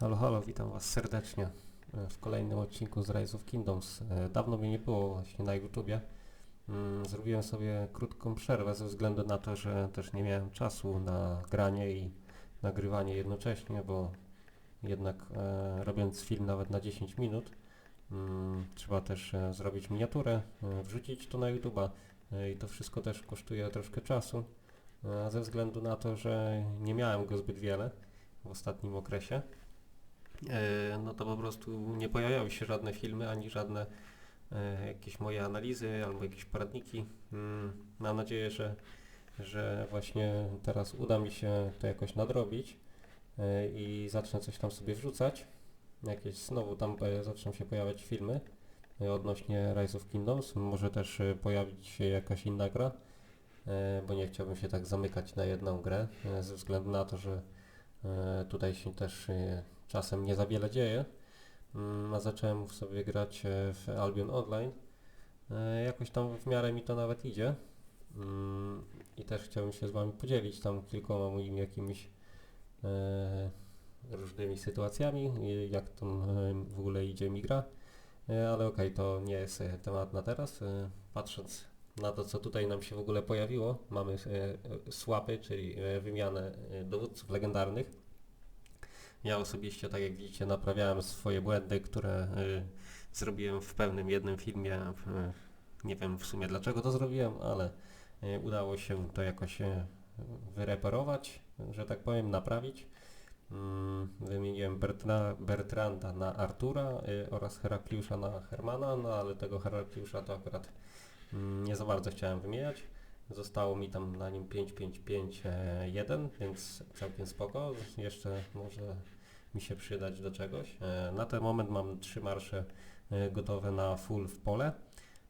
Halo, halo, witam Was serdecznie e, w kolejnym odcinku z Rise of Kingdoms. E, Dawno mnie nie było właśnie na YouTubie. Mm, Zrobiłem sobie krótką przerwę ze względu na to, że też nie miałem czasu na granie i nagrywanie jednocześnie, bo jednak e, robiąc film nawet na 10 minut, mm, trzeba też zrobić miniaturę, wrzucić to na YouTuba e, i to wszystko też kosztuje troszkę czasu, ze względu na to, że nie miałem go zbyt wiele w ostatnim okresie. E, no to po prostu nie pojawiały się żadne filmy, ani żadne e, jakieś moje analizy, albo jakieś poradniki. Mm, Mam nadzieję, że, że właśnie teraz uda mi się to jakoś nadrobić e, i zacznę coś tam sobie wrzucać. Jakieś znowu tam zaczną się pojawiać filmy odnośnie Rise of Kingdoms. Może też pojawić się jakaś inna gra, bo nie chciałbym się tak zamykać na jedną grę, ze względu na to, że tutaj się też czasem nie za wiele dzieje. Mm, A zacząłem sobie grać e, w Albion Online. E, Jakoś tam w miarę mi to nawet idzie. Mm, I też chciałbym się z Wami podzielić tam kilkoma moimi jakimiś e, różnymi sytuacjami, jak e, w ogóle idzie mi gra. Ale okej, to nie jest temat na teraz. Patrząc na to, co tutaj nam się w ogóle pojawiło, mamy swapy, czyli wymianę dowódców legendarnych. Ja osobiście, tak jak widzicie, naprawiałem swoje błędy, które y, zrobiłem w pewnym jednym filmie. Y, nie wiem w sumie dlaczego to zrobiłem, ale y, udało się to jakoś wyreperować, że tak powiem, naprawić. Mm, wymieniłem Bertra, Bertranda na Artura oraz Herakliusza na Hermana, no ale tego Herakliusza to akurat mm, nie za bardzo chciałem wymieniać. Zostało mi tam na nim 5551, więc całkiem spoko. Jeszcze może mi się przydać do czegoś. E, Na ten moment mam trzy marsze e, gotowe na full w pole.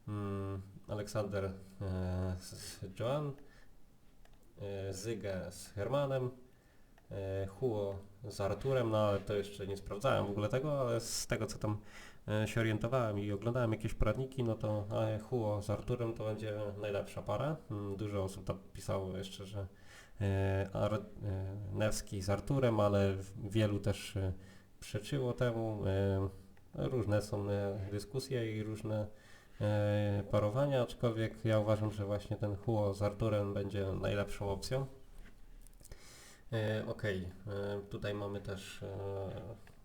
Mm, Aleksander e, z Joan, e, Zygę z Hermanem, e, Huo z Arturem, no ale to jeszcze nie sprawdzałem w ogóle tego, ale z tego co tam e, się orientowałem i oglądałem jakieś poradniki, no to e, Huo z Arturem to będzie najlepsza para. Mm, Dużo osób tam pisało jeszcze, że e, Ar, e, Nevski z Arturem, ale wielu też e, przeczyło temu. E, Różne są e, dyskusje i różne e, parowania, aczkolwiek ja uważam, że właśnie ten Huo z Arturem będzie najlepszą opcją. E, Okej, e, tutaj mamy też e,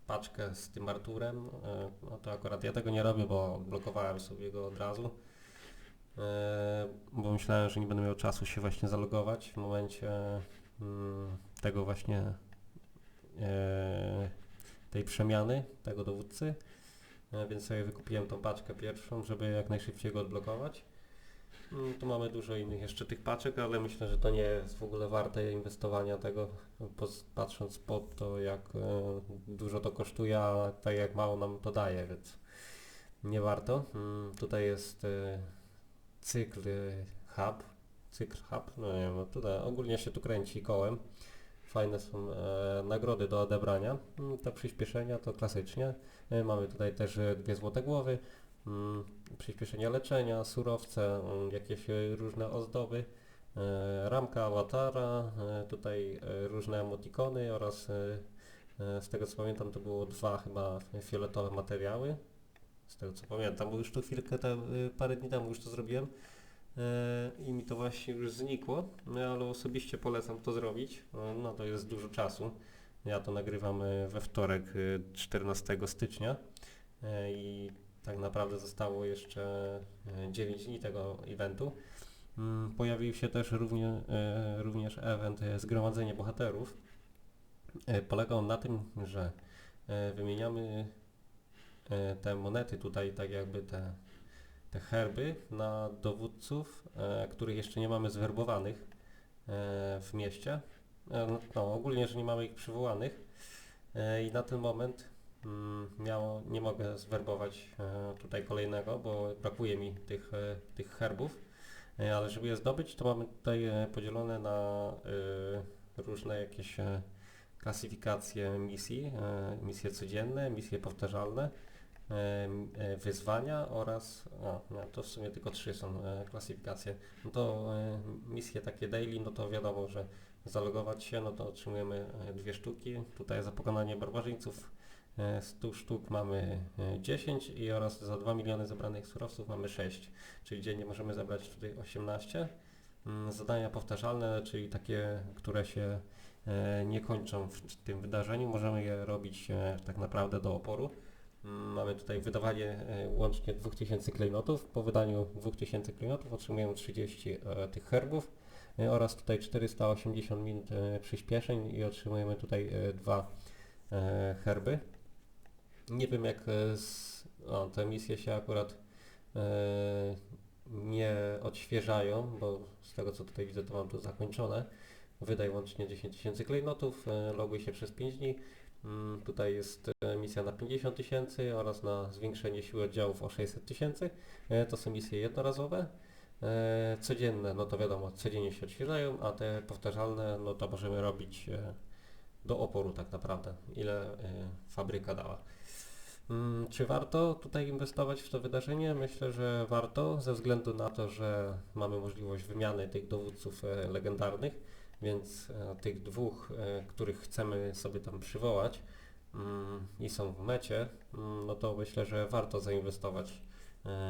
paczkę z tym Arturem. E, no to akurat ja tego nie robię, bo blokowałem sobie go od razu. E, bo myślałem, że nie będę miał czasu się właśnie zalogować w momencie mm, tego właśnie e, tej przemiany, tego dowódcy. Więc sobie wykupiłem tą paczkę pierwszą, żeby jak najszybciej go odblokować. Mm, Tu mamy dużo innych jeszcze tych paczek, ale myślę, że to nie jest w ogóle warte inwestowania tego, patrząc pod to, jak e, dużo to kosztuje, a tak jak mało nam to daje, więc nie warto. Mm, Tutaj jest e, cykl e, hub, cykl hub, no nie wiem, no tutaj ogólnie się tu kręci kołem. Fajne są nagrody do odebrania. Mm, Te przyspieszenia to klasycznie. Mamy tutaj też dwie złote głowy, mm, przyspieszenia leczenia, surowce, mm, jakieś e, różne ozdoby, e, ramka awatara, e, tutaj różne emotikony oraz z tego co pamiętam to było dwa chyba fioletowe materiały. Z tego co pamiętam, bo już tu chwilkę, te, parę dni temu już to zrobiłem i mi to właśnie już znikło, no, ale osobiście polecam to zrobić. E, No to jest dużo czasu. Ja to nagrywam we wtorek e, 14 stycznia i tak naprawdę zostało jeszcze e, 9 dni tego eventu. Mm, Pojawił się też równie, e, również event e, Zgromadzenie Bohaterów. E, Polegał on na tym, że e, wymieniamy e, te monety tutaj, tak jakby te, te herby na dowódców, e, których jeszcze nie mamy zwerbowanych e, w mieście. E, no, ogólnie, że nie mamy ich przywołanych. E, I na ten moment miało, nie mogę zwerbować e, tutaj kolejnego, bo brakuje mi tych, e, tych herbów. E, ale żeby je zdobyć, to mamy tutaj podzielone na różne jakieś klasyfikacje misji, misje codzienne, misje powtarzalne, wyzwania oraz, a, no, to w sumie tylko trzy są klasyfikacje. No to misje takie daily, no to wiadomo, że zalogować się, no to otrzymujemy dwie sztuki. Tutaj za pokonanie barbarzyńców 100 sztuk mamy e, 10 i oraz za 2 miliony zebranych surowców mamy 6, czyli dziennie możemy zebrać tutaj 18. Mm, Zadania powtarzalne, czyli takie, które się e, nie kończą w tym wydarzeniu, możemy je robić e, tak naprawdę do oporu. Mm, Mamy tutaj wydawanie e, łącznie 2000 klejnotów. Po wydaniu 2000 klejnotów otrzymujemy 30 e, tych herbów e, oraz tutaj 480 minut e, przyspieszeń i otrzymujemy tutaj e, dwa e, herby. Nie wiem jak e, z, o, te misje się akurat e, nie odświeżają, bo z tego co tutaj widzę to mam tu zakończone. Wydaj łącznie 10 tysięcy klejnotów, e, loguj się przez 5 dni. Mm, Tutaj jest misja na 50 tysięcy oraz na zwiększenie siły oddziałów o 600 tysięcy. To są misje jednorazowe. Codzienne, no to wiadomo, codziennie się odświeżają, a te powtarzalne, no to możemy robić do oporu tak naprawdę, ile fabryka dała. Mm, Czy warto tutaj inwestować w to wydarzenie? Myślę, że warto, ze względu na to, że mamy możliwość wymiany tych dowódców e, legendarnych, więc e, tych dwóch, e, których chcemy sobie tam przywołać mm, i są w mecie, mm, no to myślę, że warto zainwestować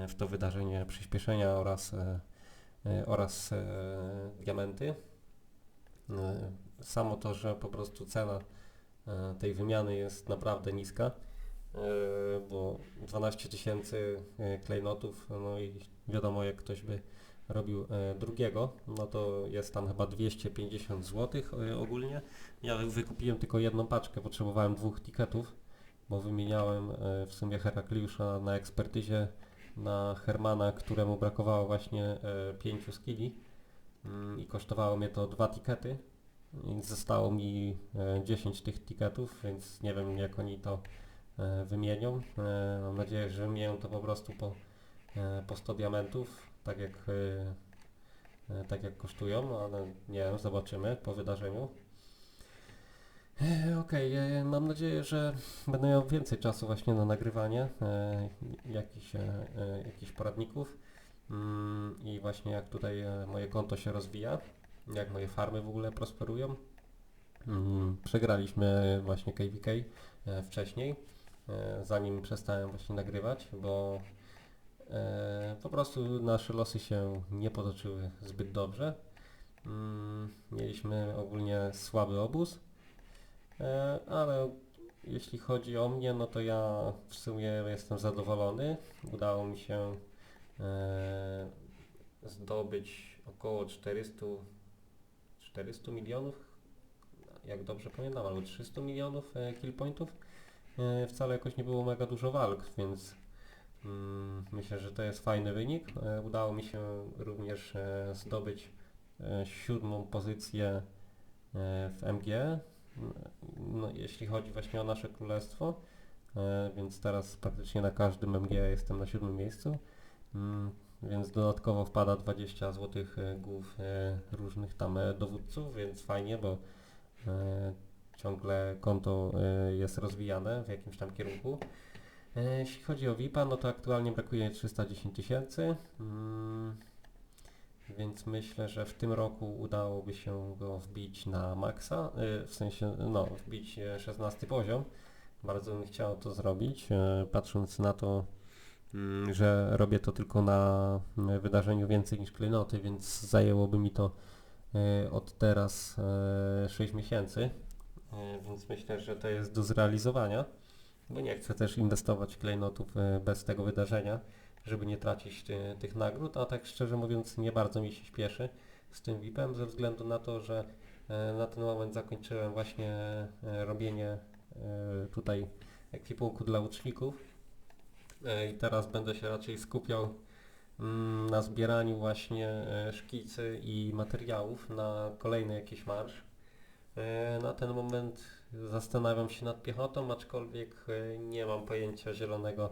w to wydarzenie przyspieszenia oraz, oraz diamenty. Samo to, że po prostu cena tej wymiany jest naprawdę niska, bo 12 tysięcy e, klejnotów, no i wiadomo jak ktoś by robił e, drugiego, no to jest tam chyba 250 zł e, ogólnie. Ja wykupiłem tylko jedną paczkę, potrzebowałem dwóch tiketów, bo wymieniałem e, w sumie Herakliusza na ekspertyzie na Hermana, któremu brakowało właśnie e, 5 skilli mm, i kosztowało mnie to dwa tikety. Więc zostało mi e, 10 tych tiketów, więc nie wiem jak oni to e, wymienią. E, mam nadzieję, że wymienią to po prostu po, e, po 100 diamentów, tak jak, e, e, tak jak kosztują, ale nie wiem, zobaczymy po wydarzeniu. E, Okej, e, mam nadzieję, że będę miał więcej czasu właśnie na nagrywanie e, jakichś, e, e, jakichś poradników mm, i właśnie jak tutaj e, moje konto się rozwija, jak moje farmy w ogóle prosperują. Mm, Przegraliśmy właśnie KVK e, wcześniej, e, zanim przestałem właśnie nagrywać, bo e, po prostu nasze losy się nie potoczyły zbyt dobrze. Mm, Mieliśmy ogólnie słaby obóz, e, ale jeśli chodzi o mnie, no to ja w sumie jestem zadowolony. Udało mi się e, zdobyć około 400, 400 milionów, jak dobrze pamiętam, albo 300 milionów e, kill pointów. E, wcale jakoś nie było mega dużo walk, więc mm, myślę, że to jest fajny wynik. E, udało mi się również e, zdobyć siódmą pozycję w MG, no, jeśli chodzi właśnie o nasze królestwo, więc teraz praktycznie na każdym MG jestem na siódmym miejscu, mm, więc dodatkowo wpada 20 zł głów różnych tam dowódców, więc fajnie, bo ciągle konto e, jest rozwijane w jakimś tam kierunku. E, Jeśli chodzi o VIP-a, no to aktualnie brakuje 310 tysięcy, mm, więc myślę, że w tym roku udałoby się go wbić na maksa, y, w sensie, no, wbić e, 16 poziom. Bardzo bym chciał to zrobić, e, patrząc na to, mm, że robię to tylko na wydarzeniu więcej niż klejnoty, więc zajęłoby mi to e, od teraz e, 6 miesięcy, E, więc myślę, że to jest do zrealizowania, bo nie chcę też inwestować klejnotów e, bez tego wydarzenia żeby nie tracić ty, tych nagród, a tak szczerze mówiąc nie bardzo mi się śpieszy z tym VIP-em ze względu na to, że e, na ten moment zakończyłem właśnie e, robienie e, tutaj ekwipunku dla uczników e, i teraz będę się raczej skupiał mm, na zbieraniu właśnie e, szkicy i materiałów na kolejny jakiś marsz. E, Na ten moment zastanawiam się nad piechotą, aczkolwiek e, nie mam pojęcia zielonego e,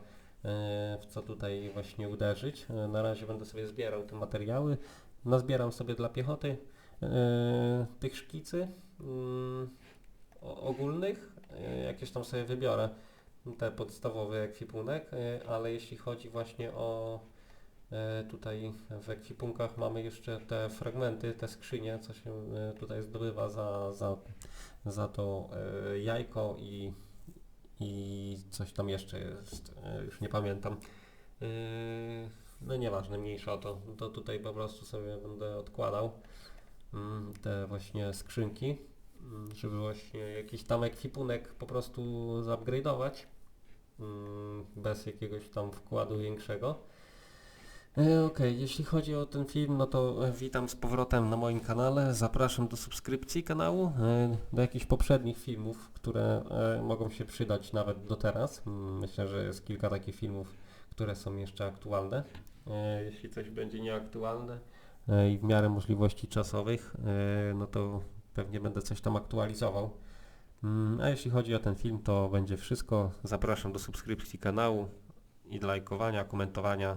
w co tutaj właśnie uderzyć. Na razie będę sobie zbierał te materiały. Nazbieram sobie dla piechoty tych szkicy mm, ogólnych. Jakieś tam sobie wybiorę te podstawowy ekwipunek, ale jeśli chodzi właśnie o Tutaj w ekwipunkach mamy jeszcze te fragmenty, te skrzynie, co się e, tutaj zdobywa za, za, za to e, jajko i, i coś tam jeszcze jest, e, już nie pamiętam. E, No nieważne, mniejsza o to. To tutaj po prostu sobie będę odkładał mm, te właśnie skrzynki, mm, żeby właśnie jakiś tam ekwipunek po prostu zupgrade'ować mm, bez jakiegoś tam wkładu większego. E, Okej, jeśli chodzi o ten film, no to e, witam z powrotem na moim kanale. Zapraszam do subskrypcji kanału, e, do jakichś poprzednich filmów, które mogą się przydać nawet do teraz. Myślę, że jest kilka takich filmów, które są jeszcze aktualne. Jeśli coś będzie nieaktualne i w miarę możliwości czasowych, no to pewnie będę coś tam aktualizował. A jeśli chodzi o ten film, to będzie wszystko. Zapraszam do subskrypcji kanału i do lajkowania, komentowania.